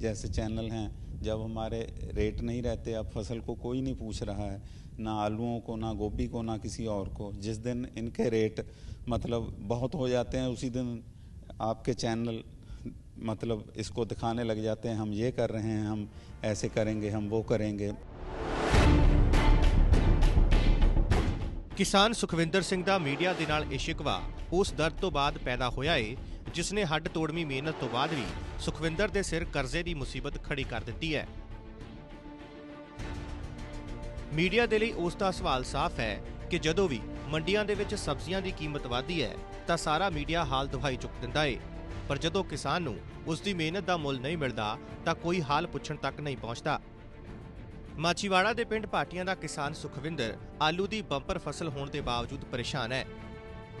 जैसे चैनल हैं जब हमारे रेट नहीं रहते अब फसल को कोई नहीं पूछ रहा है ना आलूओं को ना गोभी को ना किसी और को जिस दिन इनके रेट मतलब बहुत हो जाते हैं उसी दिन आपके चैनल मतलब इसको दिखाने लग जाते हैं हम ये कर रहे हैं हम ऐसे करेंगे हम वो करेंगे ਕਿਸਾਨ ਸੁਖਵਿੰਦਰ ਸਿੰਘ ਦਾ ਮੀਡੀਆ ਦੇ ਨਾਲ ਇਹ ਸ਼ਿਕਵਾ ਉਸ ਦਰਦ ਤੋਂ ਬਾਅਦ ਪੈਦਾ ਹੋਇਆ ਏ ਜਿਸ ਨੇ ਹੱਡ ਤੋੜਵੀਂ ਮਿਹਨਤ ਤੋਂ ਬਾਅਦ ਵੀ ਸੁਖਵਿੰਦਰ ਦੇ ਸਿਰ ਕਰਜ਼ੇ ਦੀ ਮੁਸੀਬਤ ਖੜੀ ਕਰ ਦਿੱਤੀ ਹੈ। ਮੀਡੀਆ ਦੇ ਲਈ ਉਸ ਦਾ ਸਵਾਲ ਸਾਫ਼ ਹੈ ਕਿ ਜਦੋਂ ਵੀ ਮੰਡੀਆਂ ਦੇ ਵਿੱਚ ਸਬਜ਼ੀਆਂ ਦੀ ਕੀਮਤ ਵਧਦੀ ਹੈ, ਤਾਂ ਸਾਰਾ ਮੀਡੀਆ ਹਾਲ ਦਵਾਈ ਚੁੱਕ ਦਿੰਦਾ ਏ। ਪਰ ਜਦੋਂ ਕਿਸਾਨ ਨੂੰ ਉਸ ਦੀ ਮਿਹਨਤ ਦਾ ਮੁੱਲ ਨਹੀਂ ਮਿਲਦਾ, ਤਾਂ ਕੋਈ ਹਾਲ ਪੁੱਛਣ ਤੱਕ ਨਹੀਂ ਪਹੁੰਚਦਾ। ਮਾਚੀਵਾੜਾ ਦੇ ਪਿੰਡ ਪਾਟੀਆਂ ਦਾ ਕਿਸਾਨ ਸੁਖਵਿੰਦਰ ਆਲੂ ਦੀ ਬੰਪਰ ਫਸਲ ਹੋਣ ਦੇ ਬਾਵਜੂਦ ਪਰੇਸ਼ਾਨ ਹੈ।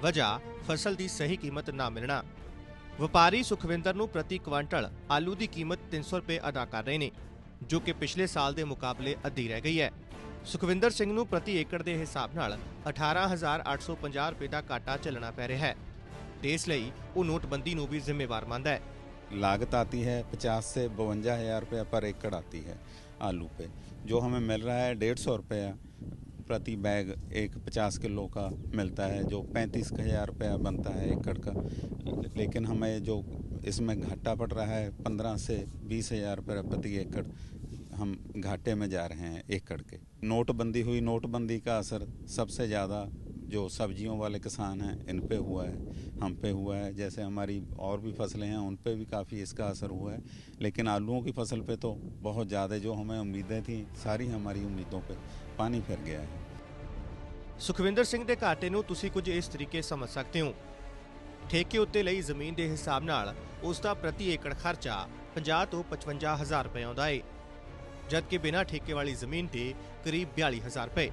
ਵਜ੍ਹਾ, ਫਸਲ ਦੀ ਸਹੀ ਕੀਮਤ ਨਾ ਮਿਲਣਾ। ਵਪਾਰੀ ਸੁਖਵਿੰਦਰ ਨੂੰ ਪ੍ਰਤੀ ਕੁਆਂਟਲ ਆਲੂ ਦੀ ਕੀਮਤ 300 ਰੁਪਏ ਅਦਾ ਕਰ ਰਹੇ ਨੇ ਜੋ ਕਿ ਪਿਛਲੇ ਸਾਲ ਦੇ ਮੁਕਾਬਲੇ ਅੱਧੀ ਰਹਿ ਗਈ ਹੈ ਸੁਖਵਿੰਦਰ ਸਿੰਘ ਨੂੰ ਪ੍ਰਤੀ ਏਕੜ ਦੇ ਹਿਸਾਬ ਨਾਲ 18850 ਰੁਪਏ ਦਾ ਘਾਟਾ ਝੱਲਣਾ ਪੈ ਰਿਹਾ ਹੈ ਤੇ ਇਸ ਲਈ ਉਹ ਨੋਟਬੰਦੀ ਨੂੰ ਵੀ ਜ਼ਿੰਮੇਵਾਰ ਮੰਨਦਾ ਹੈ लागत आती है पचास से बवंजा हज़ार रुपया पर एकड़ आती है आलू पे जो हमें मिल रहा है डेढ़ सौ रुपया प्रति बैग एक पचास किलो का मिलता है, जो पैंतीस हज़ार रुपया बनता है एकड़ का। लेकिन हमें जो इसमें घाटा पड़ रहा है, पंद्रह से बीस हज़ार रुपये प्रति एकड़, हम घाटे में जा रहे हैं एकड़ के। नोटबंदी हुई, नोटबंदी का असर सबसे ज़्यादा जो सब्जियों वाले किसान हैं, इन पे हुआ है, हम पे हुआ है। जैसे हमारी और भी फ़सलें हैं, उन पे भी काफ़ी इसका असर हुआ है। लेकिन आलूओं की फ़सल पे तो बहुत ज़्यादा जो हमें उम्मीदें थी, सारी हमारी उम्मीदों पे पानी फिर गया है। ਸੁਖਵਿੰਦਰ ਸਿੰਘ ਦੇ ਘਾਟੇ ਨੂੰ ਤੁਸੀਂ ਕੁਝ ਇਸ ਤਰੀਕੇ ਸਮਝ ਸਕਦੇ ਹੋ। ਠੇਕੇ ਉੱਤੇ ਲਈ ਜ਼ਮੀਨ ਦੇ ਹਿਸਾਬ ਨਾਲ ਉਸ ਦਾ ਪ੍ਰਤੀ ਏਕੜ ਖਰਚਾ 50 ਤੋਂ 55 ਹਜ਼ਾਰ ਰੁਪਏ ਆਉਂਦਾ ਏ, ਜਦਕਿ ਬਿਨਾਂ ਠੇਕੇ ਵਾਲੀ ਜ਼ਮੀਨ ਤੇ ਕਰੀਬ 42 ਹਜ਼ਾਰ ਰੁਪਏ।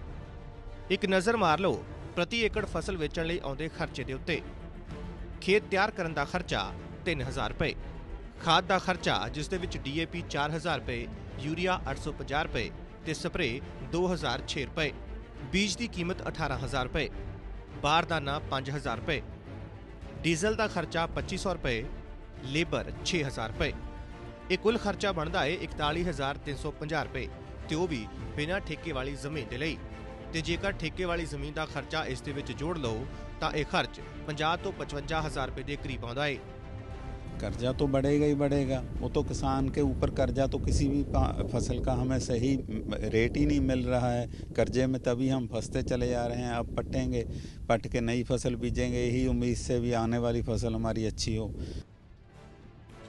ਇੱਕ ਨਜ਼ਰ ਮਾਰ ਲਓ, ਪ੍ਰਤੀ ਏਕੜ ਫਸਲ ਵੇਚਣ ਲਈ ਆਉਂਦੇ ਖਰਚੇ ਦੇ ਉੱਤੇ। ਖੇਤ ਤਿਆਰ ਕਰਨ ਦਾ ਖਰਚਾ 3000 ਰੁਪਏ। ਖਾਦ ਦਾ ਖਰਚਾ, ਜਿਸ ਦੇ ਵਿੱਚ ਡੀਏਪੀ 4000 ਰੁਪਏ, ਯੂਰੀਆ 850 ਰੁਪਏ ਤੇ ਸਪਰੇਅ 2006 ਰੁਪਏ। ਬੀਜ ਦੀ ਕੀਮਤ 18000 ਰੁਪਏ ਬਾਰਦਾਨਾ 5000 ਰੁਪਏ, ਡੀਜ਼ਲ ਦਾ ਖਰਚਾ 2500 ਰੁਪਏ, ਲੇਬਰ 6000 ਰੁਪਏ। ਇਹ ਕੁੱਲ ਖਰਚਾ ਬਣਦਾ ਹੈ 41350 ਰੁਪਏ ਤੇ ਉਹ ਵੀ ਬਿਨਾਂ ਠੇਕੇ ਵਾਲੀ ਜ਼ਮੀਨ ਦੇ ਲਈ। ਤੇ ਜੇਕਰ ਠੇਕੇ ਵਾਲੀ ਜ਼ਮੀਨ ਦਾ ਖਰਚਾ ਇਸ ਦੇ ਵਿੱਚ ਜੋੜ ਲਓ, ਤਾਂ ਇਹ ਖਰਚ 50 ਤੋਂ 55000 ਰੁਪਏ ਦੇ ਕਰੀਬ ਆਉਂਦਾ ਹੈ कर्जा तो बढ़ेगा ही बढ़ेगा वो तो किसान के ऊपर कर्जा तो किसी भी पा- फसल का हमें सही रेट ही नहीं मिल रहा है कर्जे में तभी हम फंसते चले जा रहे हैं अब पटेंगे पट के नई फसल बीजेंगे यही उम्मीद से भी आने वाली फसल हमारी अच्छी हो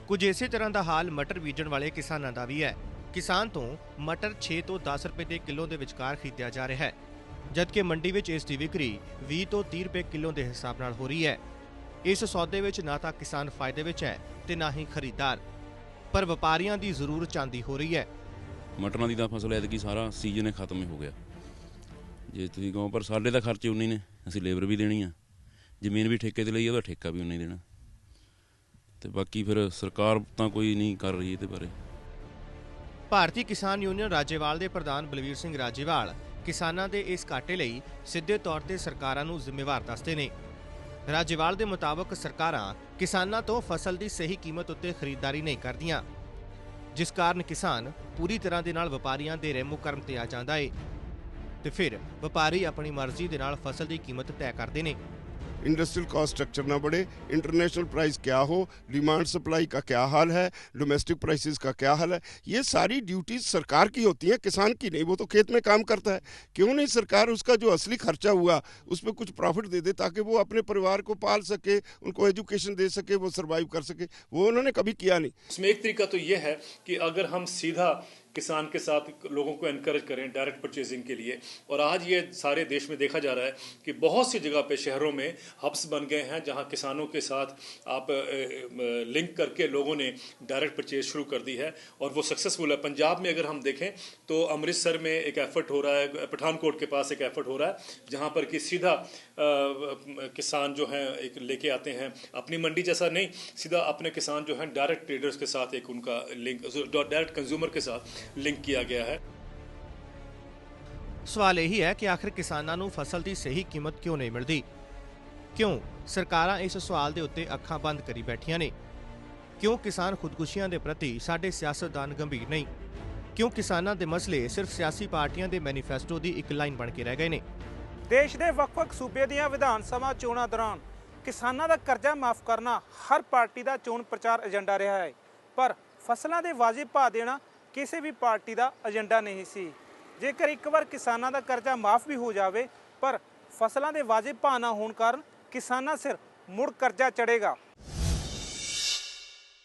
ਕੁਝ ਇਸੇ ਤਰ੍ਹਾਂ ਦਾ ਹਾਲ ਮਟਰ ਬੀਜਣ ਵਾਲੇ ਕਿਸਾਨਾਂ ਦਾ ਵੀ ਹੈ ਕਿਸਾਨ ਤੋਂ ਮਟਰ 6 ਤੋਂ 10 ਰੁਪਏ ਦੇ ਕਿਲੋ ਦੇ ਵਿਚਕਾਰ ਖਰੀਦਿਆ ਜਾ ਰਿਹਾ ਹੈ ਜਦਕਿ ਮੰਡੀ ਵਿੱਚ ਇਸ ਦੀ ਵਿਕਰੀ 20 ਤੋਂ 30 ਰੁਪਏ ਕਿਲੋ ਦੇ ਹਿਸਾਬ ਨਾਲ ਹੋ ਰਹੀ ਹੈ ਇਸ ਸੌਦੇ ਵਿੱਚ ਨਾ ਤਾਂ ਕਿਸਾਨ ਫਾਇਦੇ ਵਿੱਚ ਹੈ ਤੇ ਨਾ ਹੀ ਖਰੀਦਦਾਰ। ਪਰ ਵਪਾਰੀਆਂ ਦੀ ਜ਼ਰੂਰ ਚਾਂਦੀ ਹੋ ਰਹੀ ਹੈ। ਮਟਰਾਂ ਦੀ ਤਾਂ ਫਸਲ ਐਤਕੀ ਸਾਰਾ ਸੀਜ਼ਨ ਹੀ ਖਤਮ ਹੀ ਹੋ ਗਿਆ। ਜੇ ਤੁਸੀਂ ਕਹੋ ਪਰ ਸਾਡੇ ਤਾਂ ਖਰਚੇ ਉਨੇ ਨੇ ਅਸੀਂ ਲੇਬਰ ਵੀ ਦੇਣੀ ਆ। ਜ਼ਮੀਨ ਵੀ ਠੇਕੇ ਤੇ ਲਈ ਉਹਦਾ ਠੇਕਾ ਵੀ ਉਨਾ ਹੀ ਦੇਣਾ। ਤੇ ਬਾਕੀ ਫਿਰ ਸਰਕਾਰ ਤਾਂ ਕੋਈ ਨਹੀਂ ਕਰ ਰਹੀ ਇਹਦੇ ਬਾਰੇ। ਭਾਰਤੀ ਕਿਸਾਨ ਯੂਨੀਅਨ ਰਾਜੇਵਾਲ ਦੇ ਪ੍ਰਧਾਨ ਬਲਵੀਰ ਸਿੰਘ ਰਾਜੇਵਾਲ ਕਿਸਾਨਾਂ ਦੇ ਇਸ ਘਾਟੇ ਲਈ ਸਿੱਧੇ ਤੌਰ ਤੇ ਸਰਕਾਰਾਂ ਨੂੰ ਜ਼ਿੰਮੇਵਾਰ ਦੱਸਦੇ ਨੇ। ਰਾਜੇਵਾਲ ਦੇ ਮੁਤਾਬਕ ਸਰਕਾਰਾਂ ਕਿਸਾਨਾਂ ਤੋਂ ਫਸਲ ਦੀ ਸਹੀ ਕੀਮਤ ਉੱਤੇ ਖਰੀਦਦਾਰੀ ਨਹੀਂ ਕਰਦੀਆਂ। ਜਿਸ ਕਾਰਨ ਕਿਸਾਨ ਪੂਰੀ ਤਰ੍ਹਾਂ ਦੇ ਨਾਲ ਵਪਾਰੀਆਂ ਦੇ ਰਹਿਮੋ ਕਰਮ ਤੇ ਆ ਜਾਂਦਾ ਏ ਤੇ ਫਿਰ ਵਪਾਰੀ ਆਪਣੀ ਮਰਜ਼ੀ ਦੇ ਨਾਲ ਫਸਲ ਦੀ ਕੀਮਤ ਤੈਅ ਕਰਦੇ ਨੇ। इंडस्ट्रियल कॉस्ट स्ट्रक्चर ना बढ़े इंटरनेशनल प्राइस क्या हो डिमांड सप्लाई का क्या हाल है डोमेस्टिक प्राइसेस का क्या हाल है, ये सारी ड्यूटीज़ सरकार की होती हैं, किसान की नहीं, वो तो खेत में काम करता है। क्यों नहीं सरकार उसका जो असली खर्चा हुआ उस पर कुछ प्रॉफिट दे दे ताकि वो अपने परिवार को पाल सके, उनको एजुकेशन दे सके, वो सर्वाइव कर सके, वो उन्होंने कभी किया नहीं। इसमें एक तरीका तो ये है कि अगर हम सीधा किसान के साथ लोगों को एनकरेज करें डायरेक्ट परचेजिंग के लिए। और आज ये सारे देश में देखा जा रहा है कि बहुत सी जगह पे शहरों में हब्स बन गए हैं जहाँ किसानों के साथ आप लिंक करके लोगों ने डायरेक्ट परचेज शुरू कर दी है। और वो सक्सेसफुल है। पंजाब में अगर हम देखें तो अमृतसर में एक एफर्ट हो रहा है पठानकोट के पास एक एफर्ट हो रहा है जहाँ पर कि सीधा अ, किसान जो हैं एक लेके आते हैं अपनी मंडी जैसा नहीं सीधा अपने किसान जो हैं डायरेक्ट ट्रेडर्स के साथ एक उनका लिंक डायरेक्ट कंज्यूमर के साथ ਲਿੰਕ ਕੀਤਾ ਗਿਆ ਹੈ। ਸਵਾਲ ਇਹ ਹੀ ਹੈ ਕਿ ਆਖਰ ਕਿਸਾਨਾਂ ਨੂੰ ਫਸਲ ਦੀ ਸਹੀ ਕੀਮਤ ਕਿਉਂ ਨਹੀਂ ਮਿਲਦੀ? ਕਿਉਂ ਸਰਕਾਰਾਂ ਇਸ ਸਵਾਲ ਦੇ ਉੱਤੇ ਅੱਖਾਂ ਬੰਦ ਕਰੀ ਬੈਠੀਆਂ ਨੇ? ਕਿਉਂ ਕਿਸਾਨ ਖੁਦਕੁਸ਼ੀਆਂ ਦੇ ਪ੍ਰਤੀ ਸਾਡੇ ਸਿਆਸਤਦਾਨ ਗੰਭੀਰ ਨਹੀਂ? ਕਿਉਂ ਕਿਸਾਨਾਂ ਦੇ ਮਸਲੇ ਸਿਰਫ ਸਿਆਸੀ ਪਾਰਟੀਆਂ ਦੇ ਮੈਨੀਫੈਸਟੋ ਦੀ ਇੱਕ ਲਾਈਨ ਬਣ ਕੇ ਰਹਿ ਗਏ ਨੇ? ਦੇਸ਼ ਦੇ ਵੱਖ-ਵੱਖ ਸੂਬੇ ਦੀਆਂ ਵਿਧਾਨ ਸਭਾ ਚੋਣਾਂ ਦੌਰਾਨ ਕਿਸਾਨਾਂ ਦਾ ਕਰਜ਼ਾ ਮਾਫ ਕਰਨਾ ਹਰ ਪਾਰਟੀ ਦਾ ਚੋਣ ਪ੍ਰਚਾਰ ਏਜੰਡਾ ਰਿਹਾ ਹੈ। ਪਰ ਫਸਲਾਂ ਦੇ ਵਾਜਬ ਭਾਅ ਦੇਣਾ ਕਿਸੇ ਵੀ ਪਾਰਟੀ ਦਾ ਏਜੰਡਾ ਨਹੀਂ ਸੀ। ਜੇਕਰ ਇੱਕ ਵਾਰ ਕਿਸਾਨਾਂ ਦਾ ਕਰਜ਼ਾ ਮਾਫ ਵੀ ਹੋ ਜਾਵੇ, ਪਰ ਫਸਲਾਂ ਦੇ ਵਾਜਿਬ ਭਾਅ ਨਾ ਹੋਣ ਕਾਰਨ ਕਿਸਾਨਾਂ ਸਿਰ ਮੁੜ ਕਰਜ਼ਾ ਚੜੇਗਾ